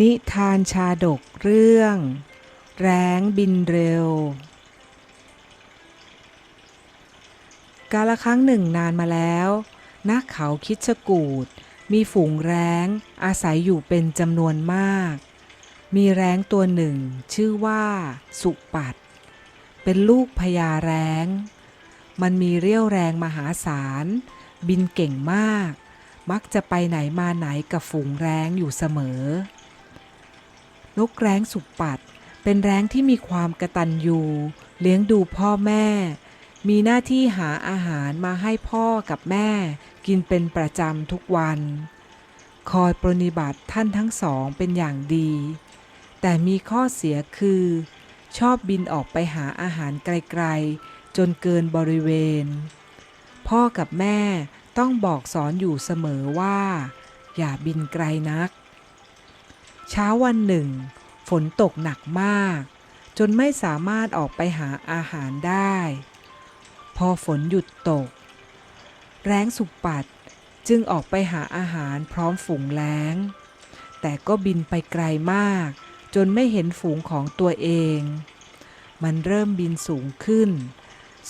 นิทานชาดกเรื่อง แรงบินเร็ว กาละครั้งหนึ่งนานมาแล้วณเขาคิดชกูดมีฝูงแร้งอาศัยอยู่เป็นจำนวนมาก มีแร้งตัวหนึ่ง ชื่อว่า สุปัด เป็นลูกพญาแร้ง มันมีเรี่ยวแรงมหาศาล บินเก่งมาก มักจะไปไหนมาไหนกับฝูงแร้งอยู่เสมอ นกแร้งสุปัด เป็นแร้งที่มีความกระตันยูเลี้ยงดูพ่อแม่ มีหน้าที่หาอาหารมาให้พ่อกับแม่ กินเป็นประจำทุกวัน คอยปรนนิบัติท่านทั้งสองเป็นอย่างดี แต่มีข้อเสียคือ ชอบบินออกไปหาอาหารไกลๆ จนเกินบริเวณ พ่อกับแม่ต้องบอกสอนอยู่เสมอว่า อย่าบินไกลนัก เช้าวันหนึ่ง ฝนตกหนักมาก จนไม่สามารถออกไปหาอาหารได้ พอฝนหยุดตก แร้งสุปัดจึงออกไปหาอาหารพร้อมฝูงแร้ง แต่ก็บินไปไกลมาก จนไม่เห็นฝูงของตัวเอง มันเริ่มบินสูงขึ้น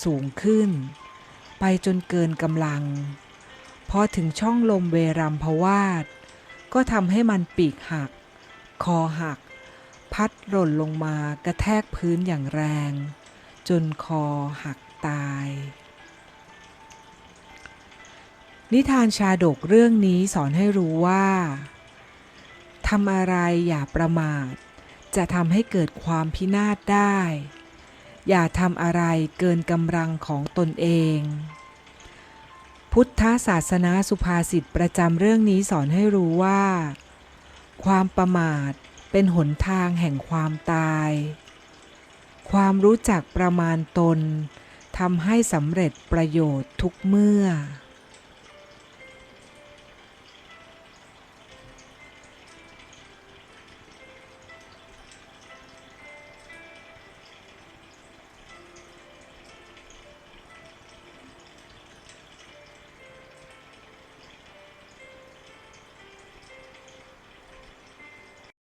สูงขึ้น ไปจนเกินกำลัง พอถึงช่องลมเวรัมพวาดก็ทำให้มันปีกหัก คอหัก พัดหล่นลงมากระแทกพื้นอย่างแรง จนคอหักตาย นิทานชาดกเรื่องนี้สอนให้รู้ว่าทำอะไรอย่าประมาท จะทำให้เกิดความพินาศได้ อย่าทำอะไรเกินกำลังของตนเอง พุทธศาสนาสุภาษิตประจำเรื่องนี้สอนให้รู้ว่า ความประมาทเป็นหนทางแห่งความตาย ความรู้จักประมาณตนทำให้สำเร็จประโยชน์ทุกเมื่อ